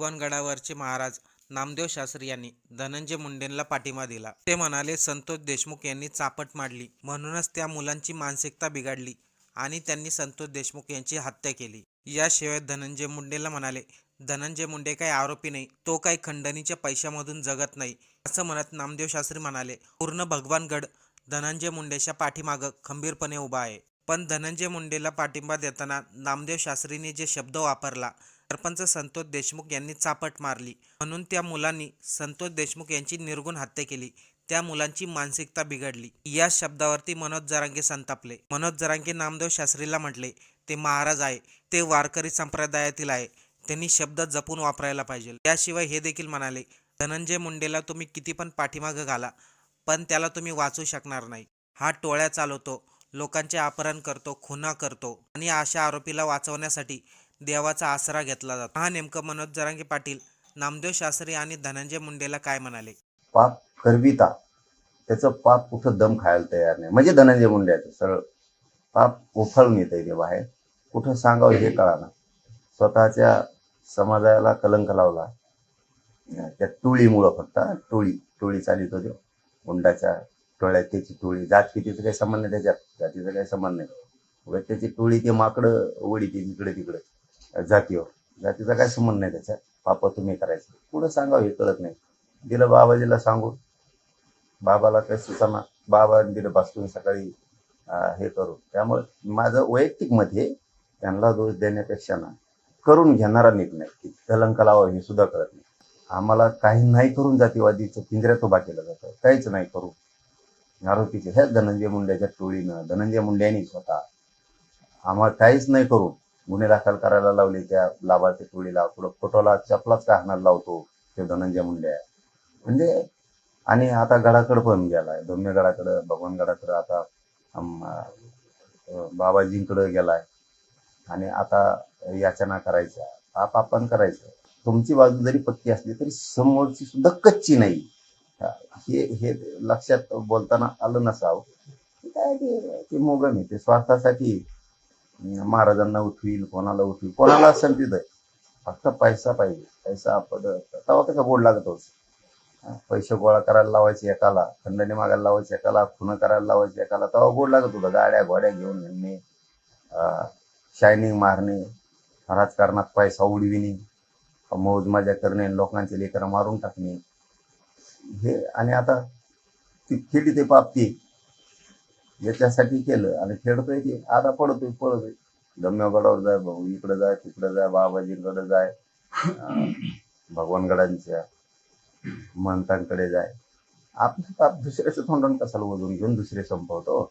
भगवानगडावरचे महाराज नामदेव शास्त्री यांनी धनंजय मुंडेंना पाठिंबा दिला. ते म्हणाले संतोष देशमुख यांनी चापट मारली म्हणूनच त्या मुलांची मानसिकता बिघडली आणि त्यांनी संतोष देशमुख यांची हत्या केली. याशिवाय धनंजय मुंडेला म्हणाले धनंजय मुंडे काही आरोपी नाही. तो काही खंडणीच्या पैशामधून जगत नाही. असं म्हणत नामदेव शास्त्री म्हणाले पूर्ण भगवानगड धनंजय मुंडेच्या पाठीमागं खंबीरपणे उभा आहे. पण धनंजय मुंडेला पाठिंबा देताना नामदेव शास्त्रीने जे शब्द वापरला सरपंच संतोष देशमुख यांनी चापट मारली. म्हणून त्या मुलांनी संतोष देशमुख यांची निर्गुण हत्या केली. त्या मुलांची मानसिकता बिघडली. या शब्दावरती मनोज जरांगे संतापले. मनोज जरांगे नामदेव शास्त्रीला म्हटले ते महाराज आहे. ते वारकरी संप्रदायातील आहे. त्यांनी शब्द जपून वापरायला पाहिजे. याशिवाय हे देखील म्हणाले धनंजय मुंडेला तुम्ही किती पण पाठीमागं घाला पण त्याला तुम्ही वाचू शकणार नाही. हा टोळ्या चालवतो लोकांचे अपहरण करतो खुना करतो आणि अशा आरोपीला वाचवण्यासाठी देवाचा आसरा घेतला जातो. हा नेमकं मनोज जरांगे पाटील नामदेव शास्त्री आणि धनंजय मुंडेला काय म्हणाले? पाप करविता. त्याचं पाप कुठं दम खायला तयार नाही. म्हणजे धनंजय मुंड्याचं सरळ. पाप उफळून येत ते बाहेर. कुठं सांगावं हे कळाना. स्वतःच्या समाजाला कलंक लावला. त्या टोळीमुळं फक्त टोळी टोळी चालित होते. मुंडाच्या टोळ्यात त्याची टोळी जात कितीचं काही संबंध नाही त्याच्यात. जातीचा काही संबंध नाही. त्याची टोळी ते माकडं वडी ते तिकडे तिकडे. जातीवर. जातीचा काय संबंध नाही त्याच्यात पाप तुम्ही करायचं. पुढं सांगावं हे कळत नाही. दिलं बाबाजीला सांगून बाबाला काही सुचना बाबा दिलं बसतून सकाळी हे करू त्यामुळे माझं वैयक्तिकमध्ये त्यांना दोष देण्यापेक्षा ना करून घेणारा निर्णय की कलंक लावावं हे सुद्धा कळत नाही. आम्हाला काही नाही करून जातीवादीचं पिंजऱ्यात उभा केलं जातं. काहीच नाही करू आरोपीचे ह्याच धनंजय मुंड्याच्या टोळीनं धनंजय मुंड्यांनी स्वतः. आम्हाला काहीच नाही करू गुन्हे दाखल करायला लावले त्या लाभार्थी टोळीला. पुढं फोटोला चपलाच का लावतो ते धनंजय मुंडे. म्हणजे आणि आता गडाकडं पण गेलाय. धम्य गडाकडं भगवान गडाकडं आता बाबाजींकडे गेलाय. आणि आता याचना करायच्या पाप आपण करायचं. तुमची बाजू जरी पक्की असली तरी समोरची सुद्धा कच्ची नाही. हे हे लक्षात बोलताना आलं नसावं. काय ते मोगम आहे ते स्वार्थासाठी महाराजांना उठवील कोणाला उठवील कोणाला असेल तिथं. फक्त पैसा पाहिजे. पैसा आपण तेव्हा कसं गोड लागत होत. पैसे गोळा करायला लावायचे एकाला खंडणी मागायला लावायचे एकाला खुनं करायला लावायचे एकाला तेव्हा गोड लागत होतं. गाड्या घोड्या घेऊन नेणे शायनिंग मारणे राजकारणात पैसा उडविणे मौज मजा करणे लोकांचे लेकरं मारून टाकणे. हे आणि आता ती खेळी ते पाप याच्यासाठी केलं. आणि खेळतोय ते. आता पडतोय पळतोय गम्यगडावर जाय भाऊ. इकडे जाय तिकडे जाय. बाबाजींकडे जाय. भगवानगडांच्या महंतांकडे जाय. आपण पाप दुसऱ्याचं तोंडून कशाला वजून घेऊन दुसरे संपवतो?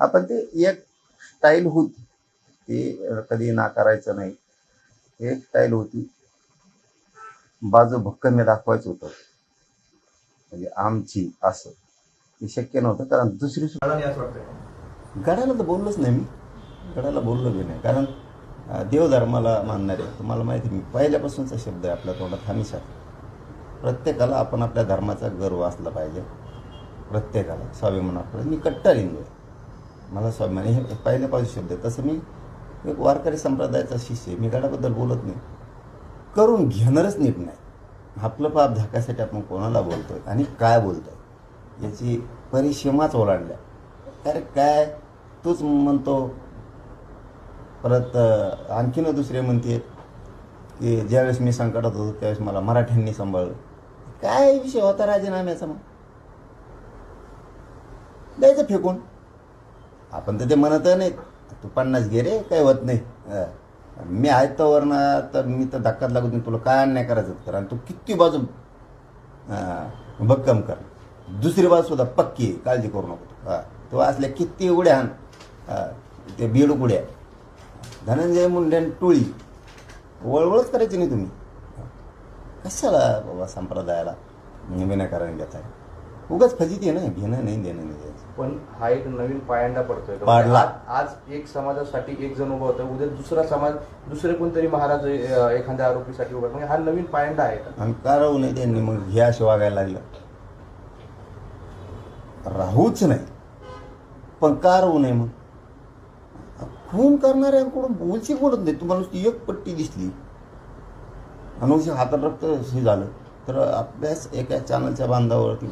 आपण ते एक स्टाईल होती. ती कधी नाकारायचं नाही. एक स्टाईल होती. बाजू भक्कम दाखवायचं होतं. म्हणजे आमची असं. ते शक्य नव्हतं कारण दुसरी गडाला तर बोललोच नाही मी. गडाला बोललो बी नाही. कारण देवधर्माला मानणारे तुम्हाला माहिती आहे, मी पहिल्यापासूनचा शब्द आहे आपल्या तोंडात हमेशा प्रत्येकाला आपण आपल्या धर्माचा गर्व असला पाहिजे. प्रत्येकाला. स्वाभिमानाकडे मी कट्टर हिंदू आहे. मला स्वाभिमान हे पहिल्यापासून शब्द आहे. तसं मी एक वारकरी संप्रदायाचा शिष्य आहे. मी गडाबद्दल बोलत नाही. करून घेणारच नीट नाही. आपलं पाप झाकायसाठी आपण कोणाला बोलतोय आणि काय बोलतोय? याची परिसीमाच ओलांडल्या. अरे काय? तूच म्हणतो. परत आणखीन दुसरे म्हणते की ज्यावेळेस मी संकटात होतो त्यावेळेस मला मराठ्यांनी सांभाळलं. काय विषय होता राजीनाम्याचा मग? द्यायचं फेकून. आपण तर ते म्हणत नाही तू पन्नास घे रे काय होत नाही. मी आहे तर ना तर मी तर धक्कात लागत नाही. तुला काय अन्याय करायचं? कर आणि तू किती बाजू भक्कम कर. दुसरी बाजू सुद्धा पक्की आहे, काळजी करू नको तू. हा. तू असल्या किती उड्या हाण ते बीड उड्या धनंजय मुंडे टोळी. वळवळच करायची नाही तुम्ही. कशाला बाबा संप्रदायाला विनाकारण घेताय? उगाच फजिती आहे ना घेणं नाही देणं नाही. द्यायचं पण हा एक नवीन पायंडा पडतोय. पाडला. आज एक समाजासाठी एक जण उभा होता उद्या दुसरा समाज दुसरे कोणतरी महाराज एखाद्या आरोपीसाठी उभा. म्हणजे हा नवीन पायंडा आहे का? राहू नये त्यांनी मग ह्या असे वागायला लागलं. राहूच नाही. पण का राहू नये मग? खून करणाऱ्यांकडून बोलशी बोलत नाही. तुम्हाला नुसती एक पट्टी दिसली. अनुषी हातात रक्त हे झालं. तर अभ्यास एका चॅनलच्या बांधावरती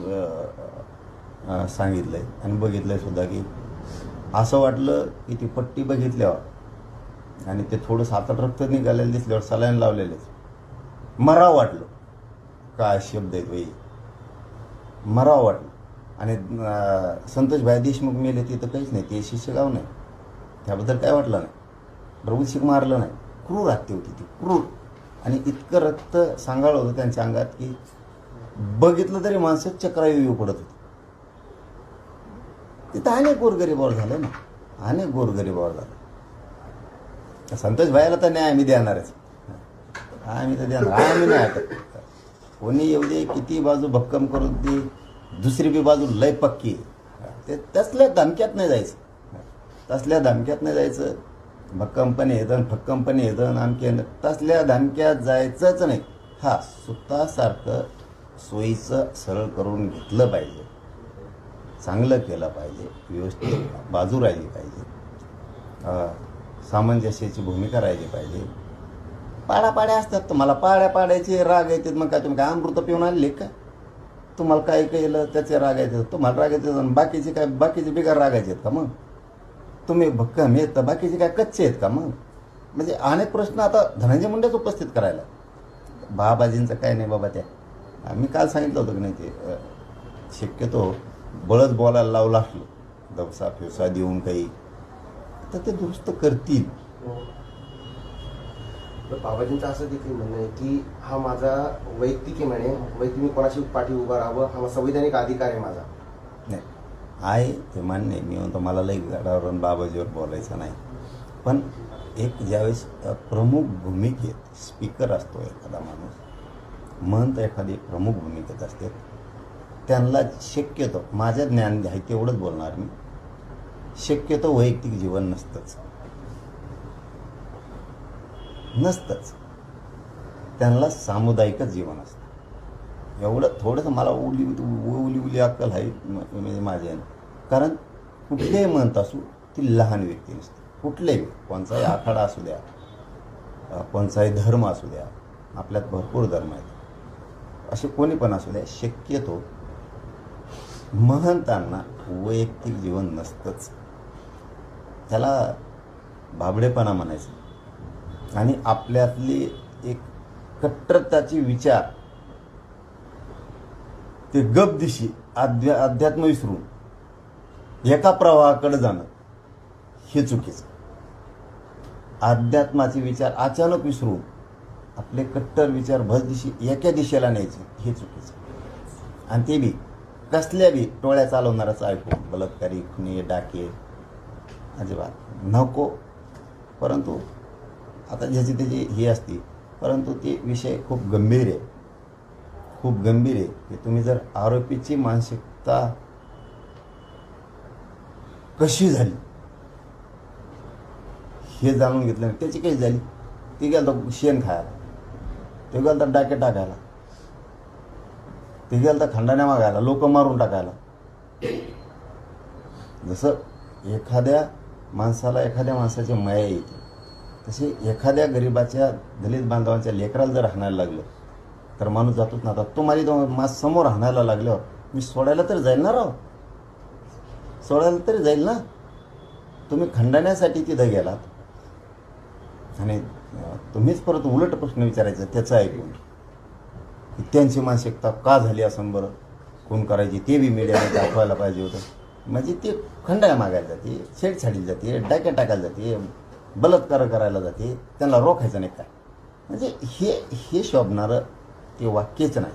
सांगितलं आहे आणि बघितलं आहे सुद्धा की असं वाटलं की ती पट्टी बघितल्यावर आणि ते थोडंसं हातात रक्त निघालेलं दिसल्यावर सलाईन लावलेलेच. मराव वाटलं. काय शब्द आहेत बाई. मराव वाटलं. आणि संतोषभाई संतोष भाई देशमुख मेले ते तर काहीच नाही. ते शिष्यगाव नाही. त्याबद्दल काय वाटलं नाही. प्रभूशिक मारलं नाही. क्रूर हत्या होती ती. क्रूर. आणि इतकं रक्त सांगाळलं होतं त्यांच्या अंगात की बघितलं तरी माणसं चक्रायू पडत होती. तिथं अनेक गोरगरीबावर झालं ना. अनेक गोरगरीबावर झालं. संतोष भाईला तर न्याय आम्ही देणारच. आम्ही तर देणार. आम्ही नाही ऐकत कोणी येऊ दे किती बाजू भक्कम करून दे दुसरी बी बाजू लय पक्की ते तसल्या धमक्यात नाही जायचं. तसल्या धमक्यात नाही जायचं. भक्कमपणे येतं फक्कमपणे येतं आमके तसल्या धमक्यात जायचंच नाही. हा सुतासारखं सोयीचं सरळ करून घेतलं पाहिजे. चांगलं केलं पाहिजे. व्यवस्थित बाजू राहिली पाहिजे. सामंजस्याची भूमिका राहिली पाहिजे. पाड्या असतात. तुम्हाला पाड्या पाड्याचे राग येतात. मग काय तुम्ही काय अमृत पिऊन आणले का? तुम्हाला काय केलं त्याचे रागायचे तुम्हाला रागायचे आणि बाकीचे काय बाकीचे बिगार रागायचे आहेत का मग? तुम्ही भक्कम आहेत तर बाकीचे काय कच्चे आहेत का मग? म्हणजे अनेक प्रश्न आता धनंजय मुंडेच उपस्थित करायला. बाबाजींचं काय नाही बाबा त्या. मी काल सांगितलं होतं की नाही ते शक्यतो बळच बोलायला लावला असलो दवसा फिवसा देऊन काही. तर ते दुरुस्त करतील. बाबाजींचं असं देखील म्हणणं आहे की हा माझा वैयक्तिक म्हणे. वैयक्तिक मी कोणाशी पाठी उभा राहावं? हा संविधानिक अधिकार आहे माझा. नाही. आहे ते मान्य आहे. मी म्हणतो मला लई गडावरून बाबाजीवर बोलायचं नाही. पण एक ज्यावेळेस प्रमुख भूमिकेत स्पीकर असतो एखादा माणूस म्हणत एखादी प्रमुख भूमिकेत असते त्यांना शक्यतो माझं ज्ञान आहे तेवढंच बोलणार मी शक्यतो वैयक्तिक जीवन नसतंच. नसतंच. त्यांना सामुदायिकच जीवन असतं. एवढं थोडंसं मला उली उली उली अक्कल आहे म्हणजे माझ्या कारण कुठलेही म्हणत असू ती लहान व्यक्ती नसते. कुठलेही कोणचाही आखाडा असू द्या कोणचाही धर्म असू द्या आपल्यात भरपूर धर्म आहेत. असे कोणी पण असू द्या शक्यतो महंतांना वैयक्तिक जीवन नसतंच. त्याला भाबडेपणा म्हणायचं. आणि आपल्यातली एक कट्टरताची विचार ते गपदिशी अध्या अध्यात्म विसरून एका प्रवाहाकडे जाणं हे चुकीचं. अध्यात्माचे विचार अचानक विसरून आपले कट्टर विचार भरदिशी एका दिशेला न्यायचे हे चुकीचं. आणि ते बी कसल्या बी टोळ्या चालवणाराच ऐकून बलात्कारी खुने डाके अजिबात. नको. परंतु आता ज्याची त्याची ही असती परंतु ती विषय खूप गंभीर आहे. खूप गंभीर आहे. की तुम्ही जर आरोपीची मानसिकता कशी झाली हे जाणून घेतलं त्याची कशी झाली? ती गेलं तर शेण खायला. ते गेलं तर डाके टाकायला. ते गेलं तर खंडाण्या मागायला लोक मारून टाकायला. जसं एखाद्या माणसाला एखाद्या माणसाची माया येते. तसे एखाद्या गरिबाच्या दलित बांधवांच्या लेकराला जर हाणायला लागलं तर माणूस जातोच ना. आता तो माझी मास माझ समोर हाणायला लागल्यावर मी सोडायला तर जाईल ना राव? सोडायला तरी जाईल ना? तुम्ही खंडाण्यासाठी तिथं गेलात. आणि तुम्हीच परत उलट प्रश्न विचारायचा त्याचं ऐकून. की त्यांची मानसिकता का झाली असं बरं? कोण करायची? ते बी मीडियाने दाखवायला पाहिजे होतं. म्हणजे ते खंडाय मागायला जाते छेडछाडीला जाते डाक्या टाकायला जाते. बलात्कार करायला जाते त्यांना रोखायचं नाही काय म्हणजे हे हे शोभणारं ते वाक्यच नाही.